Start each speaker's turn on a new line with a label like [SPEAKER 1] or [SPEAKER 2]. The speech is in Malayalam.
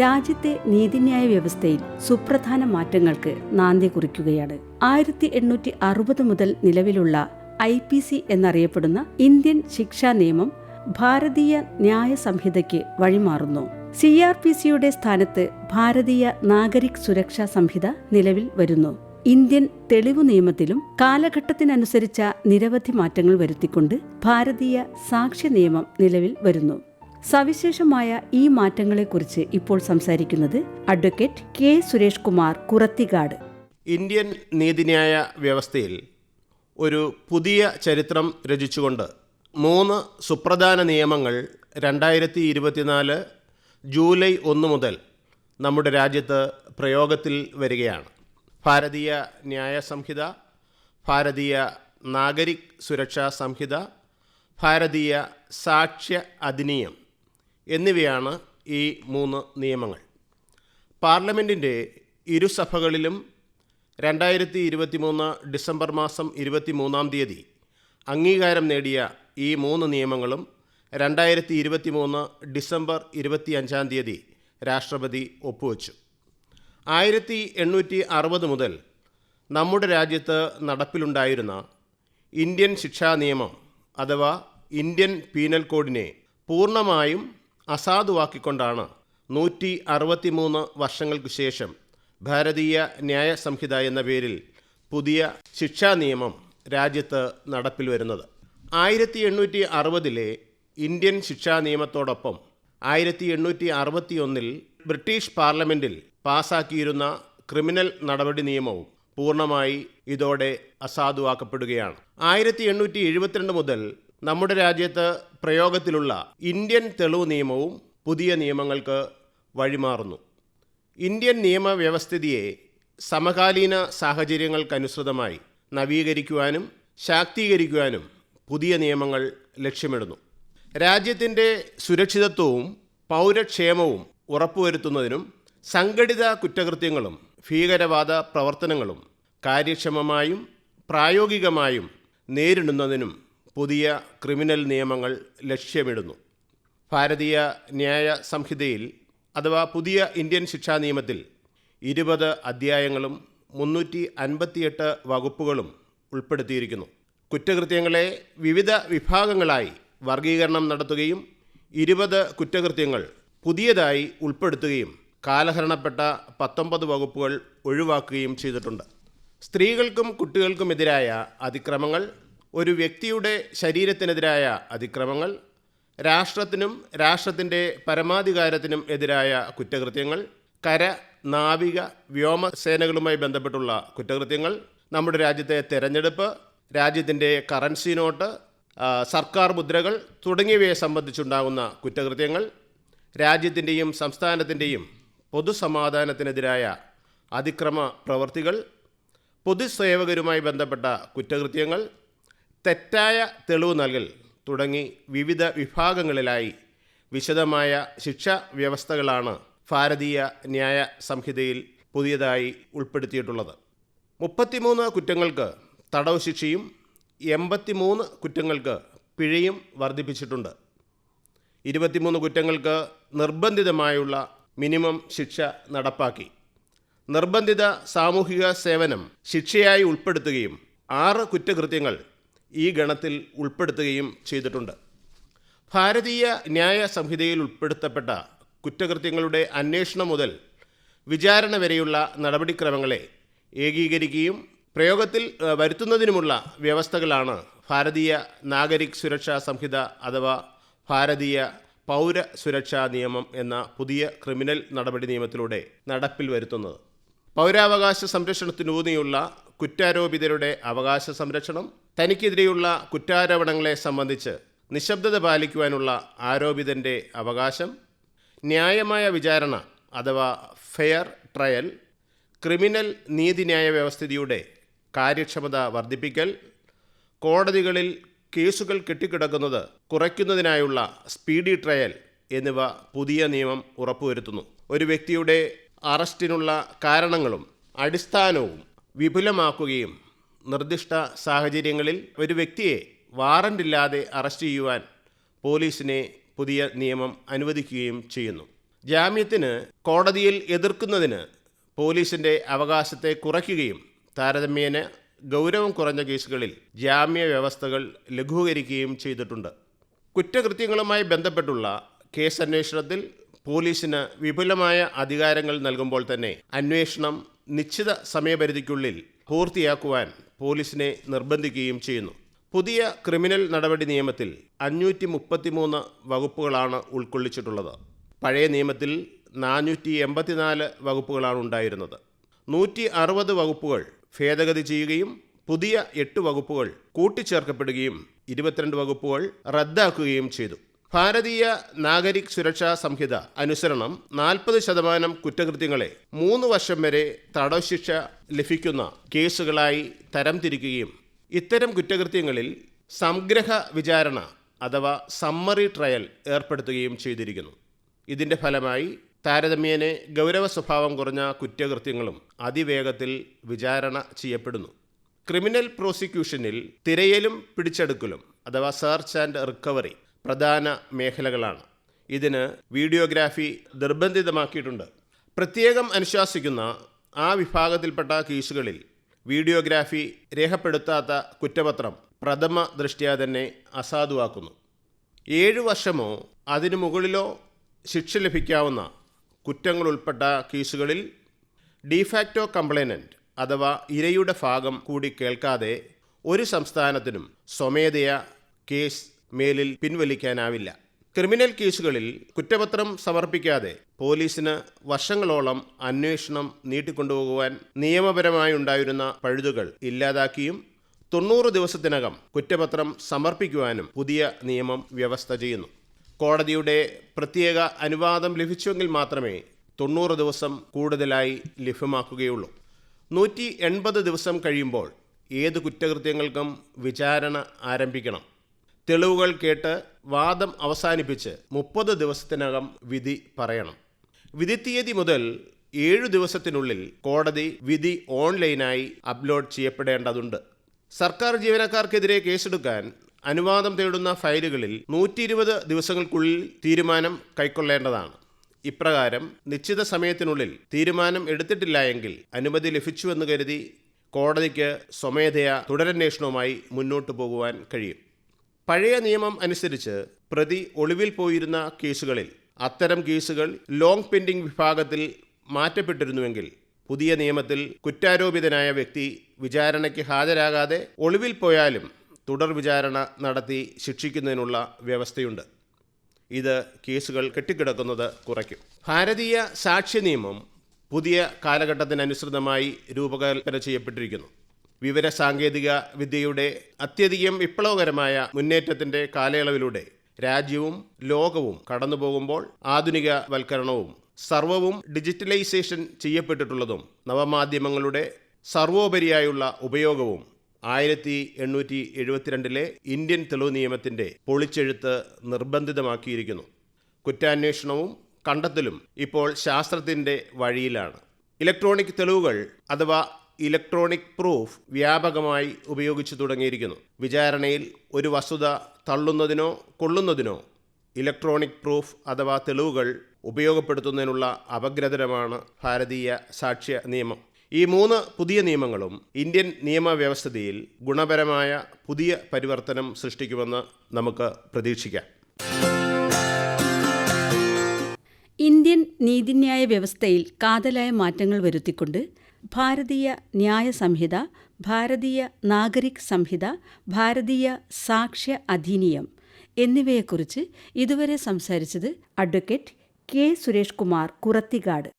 [SPEAKER 1] രാജ്യത്തെ നീതിന്യായ വ്യവസ്ഥയിൽ സുപ്രധാന മാറ്റങ്ങൾക്ക് നാന്ദി കുറിക്കുകയാണ്. ആയിരത്തി എണ്ണൂറ്റി അറുപത് മുതൽ നിലവിലുള്ള ഐ പി സി എന്നറിയപ്പെടുന്ന ഇന്ത്യൻ ശിക്ഷാ നിയമം ഭാരതീയ ന്യായ സംഹിതയ്ക്ക് വഴിമാറുന്നു. സി ആർ പി സിയുടെ സ്ഥാനത്ത് ഭാരതീയ നാഗരിക് സുരക്ഷാ സംഹിത നിലവിൽ വരുന്നു. ഇന്ത്യൻ തെളിവു നിയമത്തിലും കാലഘട്ടത്തിനനുസരിച്ച നിരവധി മാറ്റങ്ങൾ വരുത്തിക്കൊണ്ട് ഭാരതീയ സാക്ഷ്യ നിയമം നിലവിൽ വരുന്നു. സവിശേഷമായ ഈ മാറ്റങ്ങളെക്കുറിച്ച് ഇപ്പോൾ സംസാരിക്കുന്നത് advocate K Suresh Kumar Kurathikkad
[SPEAKER 2] Indian നീതിന്യായ വ്യവസ്ഥയിൽ ഒരു പുതിയ ചരിത്രം രചിച്ചുകൊണ്ട് മൂന്ന് സുപ്രധാന നിയമങ്ങൾ രണ്ടായിരത്തി ഇരുപത്തിനാല് ജൂലൈ ഒന്ന് മുതൽ നമ്മുടെ രാജ്യത്ത് പ്രയോഗത്തിൽ വരികയാണ്. ഭാരതീയ ന്യായ സംഹിത ഭാരതീയ നാഗരിക് സുരക്ഷാ സംഹിത ഭാരതീയ സാക്ഷ്യ അധിനിയം എന്നിവയാണ് ഈ മൂന്ന് നിയമങ്ങൾ. പാർലമെന്റിന്റെ ഇരുസഭകളിലും രണ്ടായിരത്തി ഇരുപത്തി മൂന്ന് ഡിസംബർ മാസം ഇരുപത്തി മൂന്നാം തീയതി അംഗീകാരം നേടിയ ഈ മൂന്ന് നിയമങ്ങളും രണ്ടായിരത്തി ഇരുപത്തി മൂന്ന് ഡിസംബർ ഇരുപത്തി അഞ്ചാം തീയതി രാഷ്ട്രപതി ഒപ്പുവച്ചു. ആയിരത്തി എണ്ണൂറ്റി അറുപത് മുതൽ നമ്മുടെ രാജ്യത്ത് നടപ്പിലുണ്ടായിരുന്ന ഇന്ത്യൻ ശിക്ഷാ നിയമം അഥവാ ഇന്ത്യൻ പീനൽ കോഡിനെ പൂർണമായും അസാധുവാക്കിക്കൊണ്ടാണ് നൂറ്റി അറുപത്തിമൂന്ന് വർഷങ്ങൾക്ക് ശേഷം ഭാരതീയ ന്യായ സംഹിത എന്ന പേരിൽ പുതിയ ശിക്ഷാ നിയമം രാജ്യത്ത് നടപ്പിൽ വരുന്നത്. ആയിരത്തി എണ്ണൂറ്റി അറുപതിലെ ഇന്ത്യൻ ശിക്ഷാ നിയമത്തോടൊപ്പം ആയിരത്തി എണ്ണൂറ്റി അറുപത്തിയൊന്നിൽ ബ്രിട്ടീഷ് പാർലമെന്റിൽ പാസാക്കിയിരുന്ന ക്രിമിനൽ നടപടി നിയമവും പൂർണമായി ഇതോടെ അസാധുവാക്കപ്പെടുകയാണ്. ആയിരത്തി എണ്ണൂറ്റി എഴുപത്തിരണ്ട് മുതൽ നമ്മുടെ രാജ്യത്ത് പ്രയോഗത്തിലുള്ള ഇന്ത്യൻ തെളിവ് നിയമവും പുതിയ നിയമങ്ങൾക്ക് വഴിമാറുന്നു. ഇന്ത്യൻ നിയമവ്യവസ്ഥിതിയെ സമകാലീന സാഹചര്യങ്ങൾക്കനുസൃതമായി നവീകരിക്കുവാനും ശാക്തീകരിക്കുവാനും പുതിയ നിയമങ്ങൾ ലക്ഷ്യമിടുന്നു. രാജ്യത്തിന്റെ സുരക്ഷിതത്വവും പൗരക്ഷേമവും ഉറപ്പുവരുത്തുന്നതിനും സംഘടിത കുറ്റകൃത്യങ്ങളും ഭീകരവാദ പ്രവർത്തനങ്ങളും കാര്യക്ഷമമായും പ്രായോഗികമായും നേരിടുന്നതിനും പുതിയ ക്രിമിനൽ നിയമങ്ങൾ ലക്ഷ്യമിടുന്നു. ഭാരതീയ ന്യായ സംഹിതയിൽ അഥവാ പുതിയ ഇന്ത്യൻ ശിക്ഷാ നിയമത്തിൽ ഇരുപത് അധ്യായങ്ങളും മുന്നൂറ്റി അൻപത്തിയെട്ട് വകുപ്പുകളും ഉൾപ്പെടുത്തിയിരിക്കുന്നു. കുറ്റകൃത്യങ്ങളെ വിവിധ വിഭാഗങ്ങളായി വർഗീകരണം നടത്തുകയും ഇരുപത് കുറ്റകൃത്യങ്ങൾ പുതിയതായി ഉൾപ്പെടുത്തുകയും കാലഹരണപ്പെട്ട പത്തൊമ്പത് വകുപ്പുകൾ ഒഴിവാക്കുകയും ചെയ്തിട്ടുണ്ട്. സ്ത്രീകൾക്കും കുട്ടികൾക്കുമെതിരായ അതിക്രമങ്ങൾ ഒരു വ്യക്തിയുടെ ശരീരത്തിനെതിരായ അതിക്രമങ്ങൾ രാഷ്ട്രത്തിനും രാഷ്ട്രത്തിന്റെ പരമാധികാരത്തിനും എതിരായ കുറ്റകൃത്യങ്ങൾ കര നാവിക വ്യോമസേനകളുമായി ബന്ധപ്പെട്ടുള്ള കുറ്റകൃത്യങ്ങൾ നമ്മുടെ രാജ്യത്തെ തെരഞ്ഞെടുപ്പ് രാജ്യത്തിന്റെ കറൻസി നോട്ട് സർക്കാർ മുദ്രകൾ തുടങ്ങിയവയെ സംബന്ധിച്ചുണ്ടാകുന്ന കുറ്റകൃത്യങ്ങൾ രാജ്യത്തിന്റെയും സംസ്ഥാനത്തിന്റെയും പൊതുസമാധാനത്തിനെതിരായ അതിക്രമ പ്രവൃത്തികൾ പൊതുസേവകരുമായി ബന്ധപ്പെട്ട കുറ്റകൃത്യങ്ങൾ തെറ്റായ തെളിവ് നൽകൽ തുടങ്ങി വിവിധ വിഭാഗങ്ങളിലായി വിശദമായ ശിക്ഷാ വ്യവസ്ഥകളാണ് ഭാരതീയ ന്യായ സംഹിതയിൽ പുതിയതായി ഉൾപ്പെടുത്തിയിട്ടുള്ളത്. മുപ്പത്തിമൂന്ന് കുറ്റങ്ങൾക്ക് തടവ് ശിക്ഷയും എൺപത്തിമൂന്ന് കുറ്റങ്ങൾക്ക് പിഴയും വർദ്ധിപ്പിച്ചിട്ടുണ്ട്. ഇരുപത്തിമൂന്ന് കുറ്റങ്ങൾക്ക് നിർബന്ധിതമായുള്ള മിനിമം ശിക്ഷ നടപ്പാക്കി. നിർബന്ധിത സാമൂഹിക സേവനം ശിക്ഷയായി ഉൾപ്പെടുത്തുകയും ആറ് കുറ്റകൃത്യങ്ങൾ ഈ ഗണത്തിൽ ഉൾപ്പെടുത്തുകയും ചെയ്തിട്ടുണ്ട്. ഭാരതീയ ന്യായ സംഹിതയിൽ ഉൾപ്പെടുത്തപ്പെട്ട കുറ്റകൃത്യങ്ങളുടെ അന്വേഷണം മുതൽ വിചാരണ വരെയുള്ള നടപടിക്രമങ്ങളെ ഏകീകരിക്കുകയും പ്രയോഗത്തിൽ വരുത്തുന്നതിനുമുള്ള വ്യവസ്ഥകളാണ് ഭാരതീയ നാഗരിക് സുരക്ഷാ സംഹിത അഥവാ ഭാരതീയ പൗര സുരക്ഷാ നിയമം എന്ന പുതിയ ക്രിമിനൽ നടപടി നിയമത്തിലൂടെ നടപ്പിൽ വരുത്തുന്നത്. പൗരാവകാശ സംരക്ഷണത്തിനൂന്നിയുള്ള കുറ്റാരോപിതരുടെ അവകാശ സംരക്ഷണം തനിക്കെതിരെയുള്ള കുറ്റാരോപണങ്ങളെ സംബന്ധിച്ച് നിശബ്ദത പാലിക്കുവാനുള്ള ആരോപിതന്റെ അവകാശം ന്യായമായ വിചാരണ അഥവാ ഫെയർ ട്രയൽ ക്രിമിനൽ നീതിന്യായ വ്യവസ്ഥിതിയുടെ കാര്യക്ഷമത വർദ്ധിപ്പിക്കൽ കോടതികളിൽ കേസുകൾ കെട്ടിക്കിടക്കുന്നത് കുറയ്ക്കുന്നതിനായുള്ള സ്പീഡി ട്രയൽ എന്നിവ പുതിയ നിയമം ഉറപ്പുവരുത്തുന്നു. ഒരു വ്യക്തിയുടെ അറസ്റ്റിനുള്ള കാരണങ്ങളും അടിസ്ഥാനവും വിപുലമാക്കുകയും നിർദ്ദിഷ്ട സാഹചര്യങ്ങളിൽ ഒരു വ്യക്തിയെ വാറണ്ടില്ലാതെ അറസ്റ്റ് ചെയ്യുവാൻ പോലീസിനെ പുതിയ നിയമം അനുവദിക്കുകയും ചെയ്യുന്നു. ജാമ്യത്തിന് കോടതിയിൽ എതിർക്കുന്നതിന് പോലീസിന്റെ അവകാശത്തെ കുറയ്ക്കുകയും താരതമ്യേന ഗൗരവം കുറഞ്ഞ കേസുകളിൽ ജാമ്യ വ്യവസ്ഥകൾ ലഘൂകരിക്കുകയും ചെയ്തിട്ടുണ്ട്. കുറ്റകൃത്യങ്ങളുമായി ബന്ധപ്പെട്ടുള്ള കേസ് അന്വേഷണത്തിൽ പോലീസിന് വിപുലമായ അധികാരങ്ങൾ നൽകുമ്പോൾ തന്നെ അന്വേഷണം നിശ്ചിത സമയപരിധിക്കുള്ളിൽ പൂർത്തിയാക്കുവാൻ പോലീസിനെ നിർബന്ധിക്കുകയും ചെയ്യുന്നു. പുതിയ ക്രിമിനൽ നടപടി നിയമത്തിൽ അഞ്ഞൂറ്റി മുപ്പത്തിമൂന്ന് വകുപ്പുകളാണ് ഉൾക്കൊള്ളിച്ചിട്ടുള്ളത്. പഴയ നിയമത്തിൽ നാനൂറ്റി എൺപത്തിനാല് വകുപ്പുകളാണ് ഉണ്ടായിരുന്നത്. നൂറ്റി അറുപത് വകുപ്പുകൾ ഭേദഗതി ചെയ്യുകയും പുതിയ എട്ട് വകുപ്പുകൾ കൂട്ടിച്ചേർക്കപ്പെടുകയും ഇരുപത്തിരണ്ട് വകുപ്പുകൾ റദ്ദാക്കുകയും ചെയ്തു. ഭാരതീയ നാഗരിക് സുരക്ഷാ സംഹിത അനുസരണം നാൽപ്പത് ശതമാനം കുറ്റകൃത്യങ്ങളെ മൂന്ന് വർഷം വരെ തടവ് ശിക്ഷ ലഭിക്കുന്ന കേസുകളായി തരംതിരിക്കുകയും ഇത്തരം കുറ്റകൃത്യങ്ങളിൽ സംഗ്രഹ വിചാരണ അഥവാ സമ്മറി ട്രയൽ ഏർപ്പെടുത്തുകയും ചെയ്തിരിക്കുന്നു. ഇതിന്റെ ഫലമായി താരതമ്യേന ഗൗരവ സ്വഭാവം കുറഞ്ഞ കുറ്റകൃത്യങ്ങളും അതിവേഗത്തിൽ വിചാരണ ചെയ്യപ്പെടുന്നു. ക്രിമിനൽ പ്രോസിക്യൂഷനിൽ തിരയലും പിടിച്ചെടുക്കലും അഥവാ സെർച്ച് ആൻഡ് റിക്കവറി പ്രധാന മേഖലകളാണ്. ഇതിന് വീഡിയോഗ്രാഫി നിർബന്ധിതമാക്കിയിട്ടുണ്ട്. പ്രത്യേകം അനുശാസിക്കുന്ന ആ വിഭാഗത്തിൽപ്പെട്ട കേസുകളിൽ വീഡിയോഗ്രാഫി രേഖപ്പെടുത്താത്ത കുറ്റപത്രം പ്രഥമ ദൃഷ്ട്യാ തന്നെ അസാധുവാക്കുന്നു. ഏഴു വർഷമോ അതിനു മുകളിലോ ശിക്ഷ ലഭിക്കാവുന്ന കുറ്റങ്ങൾ ഉൾപ്പെട്ട കേസുകളിൽ ഡിഫാക്റ്റോ കംപ്ലൈനന്റ് അഥവാ ഇരയുടെ ഭാഗം കൂടി കേൾക്കാതെ ഒരു സംസ്ഥാനത്തിനും സ്വമേധയാ കേസ് മേലിൽ പിൻവലിക്കാനാവില്ല. ക്രിമിനൽ കേസുകളിൽ കുറ്റപത്രം സമർപ്പിക്കാതെ പോലീസിന് വർഷങ്ങളോളം അന്വേഷണം നീട്ടിക്കൊണ്ടുപോകുവാൻ നിയമപരമായി ഉണ്ടായിരുന്ന പഴുതുകൾ ഇല്ലാതാക്കിയും തൊണ്ണൂറ് ദിവസത്തിനകം കുറ്റപത്രം സമർപ്പിക്കുവാനും പുതിയ നിയമം വ്യവസ്ഥ ചെയ്യുന്നു. കോടതിയുടെ പ്രത്യേക അനുവാദം ലഭിച്ചുവെങ്കിൽ മാത്രമേ തൊണ്ണൂറ് ദിവസം കൂടുതലായി ലഭ്യമാക്കുകയുള്ളൂ. നൂറ്റി എൺപത് ദിവസം കഴിയുമ്പോൾ ഏത് കുറ്റകൃത്യങ്ങൾക്കും വിചാരണ ആരംഭിക്കണം. തെളിവുകൾ കേട്ട് വാദം അവസാനിപ്പിച്ച് മുപ്പത് ദിവസത്തിനകം വിധി പറയണം. വിധി തീയതി മുതൽ ഏഴു ദിവസത്തിനുള്ളിൽ കോടതി വിധി ഓൺലൈനായി അപ്ലോഡ് ചെയ്യപ്പെടേണ്ടതുണ്ട്. സർക്കാർ ജീവനക്കാർക്കെതിരെ കേസെടുക്കാൻ അനുവാദം തേടുന്ന ഫയലുകളിൽ നൂറ്റി ഇരുപത് ദിവസങ്ങൾക്കുള്ളിൽ തീരുമാനം കൈക്കൊള്ളേണ്ടതാണ്. ഇപ്രകാരം നിശ്ചിത സമയത്തിനുള്ളിൽ തീരുമാനം എടുത്തിട്ടില്ല എങ്കിൽ അനുമതി ലഭിച്ചുവെന്ന് കരുതി കോടതിക്ക് സ്വമേധയാ തുടരന്വേഷണവുമായി മുന്നോട്ടു പോകുവാൻ കഴിയും. പഴയ നിയമം അനുസരിച്ച് പ്രതി ഒളിവിൽ പോയിരുന്ന കേസുകളിൽ അത്തരം കേസുകൾ ലോങ് പെൻഡിംഗ് വിഭാഗത്തിൽ മാറ്റപ്പെട്ടിരുന്നുവെങ്കിൽ പുതിയ നിയമത്തിൽ കുറ്റാരോപിതനായ വ്യക്തി വിചാരണയ്ക്ക് ഹാജരാകാതെ ഒളിവിൽ പോയാലും തുടർ വിചാരണ നടത്തി ശിക്ഷിക്കുന്നതിനുള്ള വ്യവസ്ഥയുണ്ട്. ഇത് കേസുകൾ കെട്ടിക്കിടക്കുന്നത് കുറയ്ക്കും. ഭാരതീയ സാക്ഷ്യ നിയമം പുതിയ കാലഘട്ടത്തിനനുസൃതമായി രൂപകൽപ്പന ചെയ്യപ്പെട്ടിരിക്കുന്നു. വിവര സാങ്കേതിക വിദ്യയുടെ അത്യധികം വിപ്ലവകരമായ മുന്നേറ്റത്തിന്റെ കാലയളവിലൂടെ രാജ്യവും ലോകവും കടന്നുപോകുമ്പോൾ ആധുനിക വൽക്കരണവും സർവവും ഡിജിറ്റലൈസേഷൻ ചെയ്യപ്പെട്ടിട്ടുള്ളതും നവമാധ്യമങ്ങളുടെ സർവോപരിയായുള്ള ഉപയോഗവും ആയിരത്തി എണ്ണൂറ്റി എഴുപത്തിരണ്ടിലെ ഇന്ത്യൻ തെളിവ് നിയമത്തിന്റെ പൊളിച്ചെഴുത്ത് നിർബന്ധിതമാക്കിയിരിക്കുന്നു. കുറ്റാന്വേഷണവും കണ്ടെത്തലും ഇപ്പോൾ ശാസ്ത്രത്തിന്റെ വഴിയിലാണ്. ഇലക്ട്രോണിക് തെളിവുകൾ അഥവാ ഇലക്ട്രോണിക് പ്രൂഫ് വ്യാപകമായി ഉപയോഗിച്ചു തുടങ്ങിയിരിക്കുന്നു. വിചാരണയിൽ ഒരു വസ്തുത തള്ളുന്നതിനോ കൊള്ളുന്നതിനോ ഇലക്ട്രോണിക് പ്രൂഫ് അഥവാ തെളിവുകൾ ഉപയോഗപ്പെടുത്തുന്നതിനുള്ള അപഗ്രഥനമാണ് ഭാരതീയ സാക്ഷ്യ നിയമം. ഈ മൂന്ന് പുതിയ നിയമങ്ങളും ഇന്ത്യൻ നിയമവ്യവസ്ഥിതിയിൽ ഗുണപരമായ പുതിയ പരിവർത്തനം സൃഷ്ടിക്കുമെന്ന് നമുക്ക് പ്രതീക്ഷിക്കാം.
[SPEAKER 1] ഇന്ത്യൻ നീതിന്യായ വ്യവസ്ഥയിൽ കാതലായ മാറ്റങ്ങൾ വരുത്തിക്കൊണ്ട് ഭാരതീയ ന്യായ സംഹിത ഭാരതീയ നാഗരിക് സംഹിത ഭാരതീയ സാക്ഷ്യ അധിനിയം എന്നിവയെക്കുറിച്ച് ഇതുവരെ സംസാരിച്ചത് അഡ്വക്കേറ്റ് കെ സുരേഷ് കുമാർ കുറത്തിക്കാട്